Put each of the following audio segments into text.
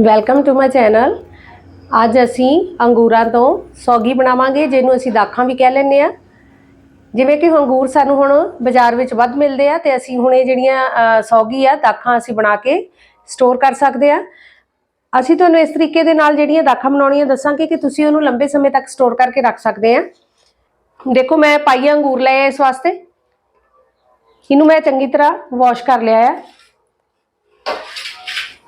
Welcome to my channel ਅੱਜ ਅਸੀਂ ਅੰਗੂਰਾਂ ਤੋਂ ਸੌਗੀ ਬਣਾਵਾਂਗੇ, ਜਿਹਨੂੰ ਅਸੀਂ ਦਾਖਾਂ ਵੀ ਕਹਿ ਲੈਂਦੇ ਆ ਜਿਵੇਂ ਕਿ ਅੰਗੂਰ ਸਾਨੂੰ ਹੁਣ ਬਾਜ਼ਾਰ ਵਿੱਚ ਵੱਧ ਮਿਲਦੇ ਆ, ਤੇ ਅਸੀਂ ਹੁਣ ਇਹ ਜਿਹੜੀਆਂ ਸੌਗੀ ਆ, ਦਾਖਾਂ ਅਸੀਂ ਬਣਾ ਕੇ ਸਟੋਰ ਕਰ ਸਕਦੇ ਆ ਅਸੀਂ ਤੁਹਾਨੂੰ ਇਸ ਤਰੀਕੇ ਦੇ ਨਾਲ ਜਿਹੜੀਆਂ ਦਾਖਾਂ ਬਣਾਉਣੀਆਂ ਦੱਸਾਂਗੇ ਕਿ ਤੁਸੀਂ ਉਹਨੂੰ ਲੰਬੇ ਸਮੇਂ ਤੱਕ ਸਟੋਰ ਕਰਕੇ ਰੱਖ ਸਕਦੇ ਆ ਦੇਖੋ, ਮੈਂ ਪਾਈਆ ਅੰਗੂਰ ਲਏ ਇਸ ਵਾਸਤੇ। ਇਹਨੂੰ ਮੈਂ ਚੰਗੀ ਤਰ੍ਹਾਂ ਵਾਸ਼ ਕਰ ਲਿਆ ਆ।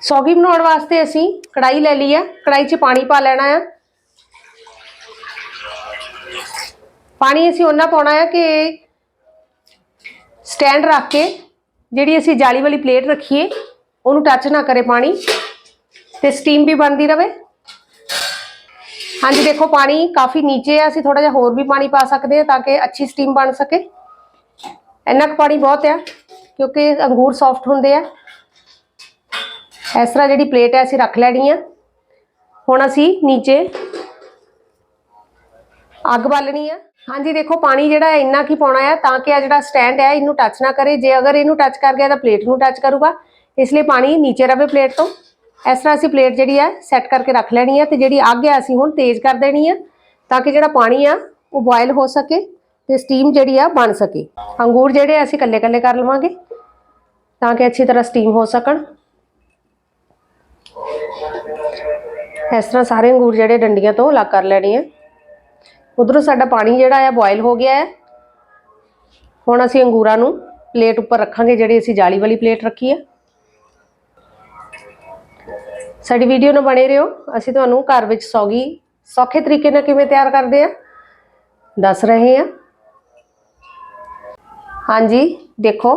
ਸੌਗੀ ਬਣਾਉਣ ਵਾਸਤੇ ਅਸੀਂ ਕੜਾਈ ਲੈ ਲਈ ਆ। ਕੜਾਈ 'ਚ ਪਾਣੀ ਪਾ ਲੈਣਾ ਆ। ਪਾਣੀ ਅਸੀਂ ਉਹਨਾਂ ਪਾਉਣਾ ਆ ਕਿ ਸਟੈਂਡ ਰੱਖ ਕੇ ਜਿਹੜੀ ਅਸੀਂ ਜਾਲੀ ਵਾਲੀ ਪਲੇਟ ਰੱਖੀਏ, ਉਹਨੂੰ ਟੱਚ ਨਾ ਕਰੇ ਪਾਣੀ ਤੇ ਸਟੀਮ ਵੀ ਬਣਦੀ ਰਵੇ। ਹਾਂਜੀ, ਦੇਖੋ ਪਾਣੀ ਕਾਫੀ ਨੀਚੇ ਆ, ਅਸੀਂ ਥੋੜਾ ਜਿਹਾ ਹੋਰ ਵੀ ਪਾਣੀ ਪਾ ਸਕਦੇ ਆ ਤਾਂ ਕਿ ਅੱਛੀ ਸਟੀਮ ਬਣ ਸਕੇ। ਇੰਨਾ ਕੁ ਪਾਣੀ ਬਹੁਤ ਆ, ਕਿਉਂਕਿ ਅੰਗੂਰ ਸੌਫਟ ਹੁੰਦੇ ਆ। ਇਸ ਤਰ੍ਹਾਂ ਜਿਹੜੀ ਪਲੇਟ ਹੈ ਅਸੀਂ ਰੱਖ ਲੈਣੀ ਆ। ਹੁਣ ਅਸੀਂ ਨੀਚੇ ਅੱਗ ਬਾਲਣੀ ਆ। ਹਾਂਜੀ, ਦੇਖੋ ਪਾਣੀ ਜਿਹੜਾ ਹੈ ਇੰਨਾ ਕੀ ਪਾਉਣਾ ਹੈ ਤਾਂ ਕਿ ਆ ਜਿਹੜਾ ਸਟੈਂਡ ਹੈ ਇਹਨੂੰ ਟੱਚ ਨਾ ਕਰੇ। ਜੇ ਅਗਰ ਇਹਨੂੰ ਟੱਚ ਕਰ ਗਿਆ ਤਾਂ ਪਲੇਟ ਨੂੰ ਟੱਚ ਕਰੂਗਾ। ਇਸ ਲਈ ਪਾਣੀ ਨੀਚੇ ਰਵੇ ਪਲੇਟ ਤੋਂ। ਇਸ ਤਰ੍ਹਾਂ ਅਸੀਂ ਪਲੇਟ ਜਿਹੜੀ ਹੈ ਸੈੱਟ ਕਰਕੇ ਰੱਖ ਲੈਣੀ ਹੈ ਤੇ ਜਿਹੜੀ ਅੱਗ ਹੈ ਅਸੀਂ ਹੁਣ ਤੇਜ਼ ਕਰ ਦੇਣੀ ਹੈ ਤਾਂ ਕਿ ਜਿਹੜਾ ਪਾਣੀ ਆ ਉਹ ਬੋਇਲ ਹੋ ਸਕੇ ਤੇ ਸਟੀਮ ਜਿਹੜੀ ਆ ਬਣ ਸਕੇ। ਅੰਗੂਰ ਜਿਹੜੇ ਅਸੀਂ ਕੱਲੇ ਕੱਲੇ ਕਰ ਲਵਾਂਗੇ ਤਾਂ ਕਿ ਅੱਛੀ ਤਰ੍ਹਾਂ ਸਟੀਮ ਹੋ ਸਕਣ। ਇਸ ਤਰ੍ਹਾਂ ਸਾਰੇ ਅੰਗੂਰ ਜਿਹੜੇ ਡੰਡੀਆਂ ਤੋਂ ਅਲੱਗ ਕਰ ਲੈਣੇ ਆ। ਉਧਰੋਂ ਸਾਡਾ ਪਾਣੀ ਜਿਹੜਾ ਆ ਬੋਇਲ ਹੋ ਗਿਆ ਹੈ। ਹੁਣ ਅਸੀਂ ਅੰਗੂਰਾਂ ਨੂੰ ਪਲੇਟ ਉੱਪਰ ਰੱਖਾਂਗੇ, ਜਿਹੜੀ ਅਸੀਂ ਜਾਲੀ ਵਾਲੀ ਪਲੇਟ ਰੱਖੀ ਹੈ ਸਾਡੀ ਵੀਡੀਓ ਨੂੰ ਬਣੇ ਰਹੋ। ਅਸੀਂ ਤੁਹਾਨੂੰ ਘਰ ਵਿੱਚ ਸੌਗੀ, ਸੌਖੇ ਤਰੀਕੇ ਨਾਲ ਕਿਵੇਂ ਤਿਆਰ ਕਰਦੇ ਆ, ਦੱਸ ਰਹੇ ਹਾਂ ਹਾਂਜੀ, ਦੇਖੋ,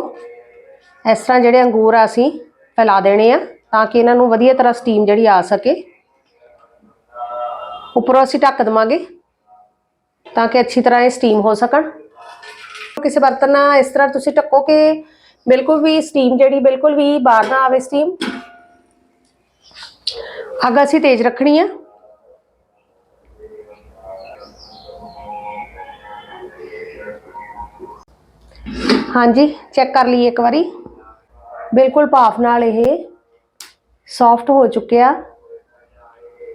ਇਸ ਤਰ੍ਹਾਂ ਜਿਹੜੇ ਅੰਗੂਰ ਆ ਅਸੀਂ ਫੈਲਾ ਦੇਣੇ ਆ, ਤਾਂ ਕਿ ਇਹਨਾਂ ਨੂੰ ਵਧੀਆ ਤਰ੍ਹਾਂ ਸਟੀਮ ਜਿਹੜੀ ਆ ਸਕੇ। ਉੱਪਰੋਂ ਅਸੀਂ ਢੱਕ ਦਵਾਂਗੇ ਤਾਂ ਕਿ ਅੱਛੀ ਤਰ੍ਹਾਂ ਇਹ ਸਟੀਮ ਹੋ ਸਕਣ ਕਿਸੇ ਬਰਤਨ ਨਾਲ ਇਸ ਤਰ੍ਹਾਂ ਤੁਸੀਂ ਢੱਕੋ ਕਿ ਬਿਲਕੁਲ ਵੀ ਸਟੀਮ ਜਿਹੜੀ ਬਿਲਕੁਲ ਵੀ ਬਾਹਰ ਨਾ ਆਵੇ ਸਟੀਮ ਅੱਗ ਅਸੀਂ ਤੇਜ਼ ਰੱਖਣੀ ਆ ਹਾਂਜੀ ਚੈੱਕ ਕਰ ਲਈਏ ਇੱਕ ਵਾਰੀ ਬਿਲਕੁਲ ਭਾਫ ਨਾਲ ਇਹ ਸੌਫਟ ਹੋ ਚੁੱਕਿਆ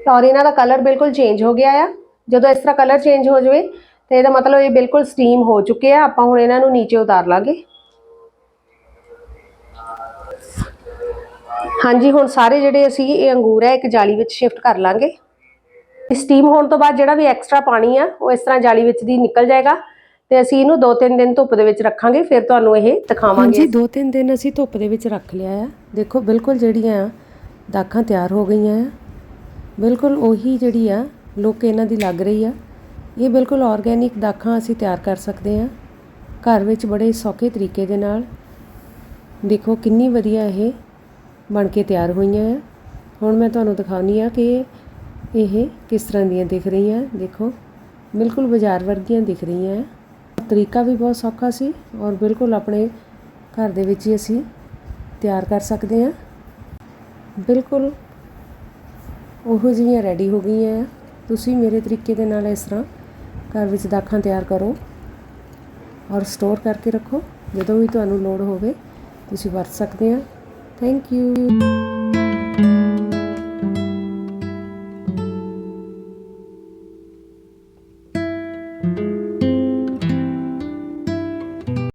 ਔਰ ਇਹਨਾਂ ਦਾ ਕਲਰ ਬਿਲਕੁਲ ਚੇਂਜ ਹੋ ਗਿਆ ਆ। ਜਦੋਂ ਇਸ ਤਰ੍ਹਾਂ ਕਲਰ ਚੇਂਜ ਹੋ ਜਾਵੇ, ਤੇ ਇਹਦਾ ਮਤਲਬ ਇਹ ਬਿਲਕੁਲ ਸਟੀਮ ਹੋ ਚੁੱਕੇ ਆ। ਆਪਾਂ ਹੁਣ ਇਹਨਾਂ ਨੂੰ ਨੀਚੇ ਉਤਾਰ ਲਾਂਗੇ। ਹਾਂਜੀ, ਹੁਣ ਸਾਰੇ ਜਿਹੜੇ ਅਸੀਂ ਇਹ ਅੰਗੂਰ ਹੈ ਇੱਕ ਜਾਲੀ ਵਿੱਚ ਸ਼ਿਫਟ ਕਰ ਲਾਂਗੇ। ਸਟੀਮ ਹੋਣ ਤੋਂ ਬਾਅਦ ਜਿਹੜਾ ਵੀ ਐਕਸਟਰਾ ਪਾਣੀ ਆ, ਉਹ ਇਸ ਤਰ੍ਹਾਂ ਜਾਲੀ ਵਿੱਚ ਦੀ ਨਿਕਲ ਜਾਏਗਾ। ਤੇ ਅਸੀਂ ਇਹਨੂੰ 2-3 ਦਿਨ ਧੁੱਪ ਦੇ ਵਿੱਚ ਰੱਖਾਂਗੇ, ਫਿਰ ਤੁਹਾਨੂੰ ਇਹ ਦਿਖਾਵਾਂਗੇ। ਹਾਂਜੀ, ਦੋ ਤਿੰਨ ਦਿਨ ਅਸੀਂ ਧੁੱਪ ਦੇ ਵਿੱਚ ਰੱਖ ਲਿਆ ਆ। ਦੇਖੋ, ਬਿਲਕੁਲ ਜਿਹੜੀਆਂ ਦਾਖਾਂ ਤਿਆਰ ਹੋ ਗਈਆਂ ਆ। ਬਿਲਕੁਲ ਉਹੀ ਜਿਹੜੀ ਆ ਲੁੱਕ ਇਹਨਾਂ ਦੀ ਲੱਗ ਰਹੀ ਆ। ਇਹ ਬਿਲਕੁਲ ਆਰਗੇਨਿਕ ਦਾਖਾਂ ਅਸੀਂ ਤਿਆਰ ਕਰ ਸਕਦੇ ਆ। ਘਰ ਵਿੱਚ ਬੜੇ ਸੌਖੇ ਤਰੀਕੇ ਦੇ ਨਾਲ। ਦੇਖੋ ਕਿੰਨੀ ਵਧੀਆ ਇਹ ਬਣ ਕੇ ਤਿਆਰ ਹੋਈਆਂ ਆ। ਹੁਣ ਮੈਂ ਤੁਹਾਨੂੰ ਦਿਖਾਉਣੀ ਆ ਕਿ ਇਹ ਕਿਸ ਤਰ੍ਹਾਂ ਦੀਆਂ ਦਿਖ ਰਹੀਆਂ। ਦੇਖੋ, ਬਿਲਕੁਲ ਬਾਜ਼ਾਰ ਵਰਗੀਆਂ ਦਿਖ ਰਹੀਆਂ ਆ। ਤਰੀਕਾ ਵੀ ਬਹੁਤ ਸੌਖਾ ਸੀ ਔਰ ਬਿਲਕੁਲ ਆਪਣੇ ਘਰ ਦੇ ਵਿੱਚ ਹੀ ਅਸੀਂ ਤਿਆਰ ਕਰ ਸਕਦੇ ਹਾਂ ਬਿਲਕੁਲ ਉਹੋ ਜਿਹੀਆਂ ਰੈਡੀ ਹੋ ਗਈਆਂ। ਆ ਤੁਸੀਂ ਮੇਰੇ ਤਰੀਕੇ ਦੇ ਨਾਲ ਇਸ ਤਰ੍ਹਾਂ ਘਰ ਵਿੱਚ ਦਾਖਾਂ ਤਿਆਰ ਕਰੋ ਔਰ ਸਟੋਰ ਕਰਕੇ ਰੱਖੋ। ਜਦੋਂ ਵੀ ਤੁਹਾਨੂੰ ਲੋੜ ਹੋਵੇ, ਤੁਸੀਂ ਵਰਤ ਸਕਦੇ ਆ। Thank you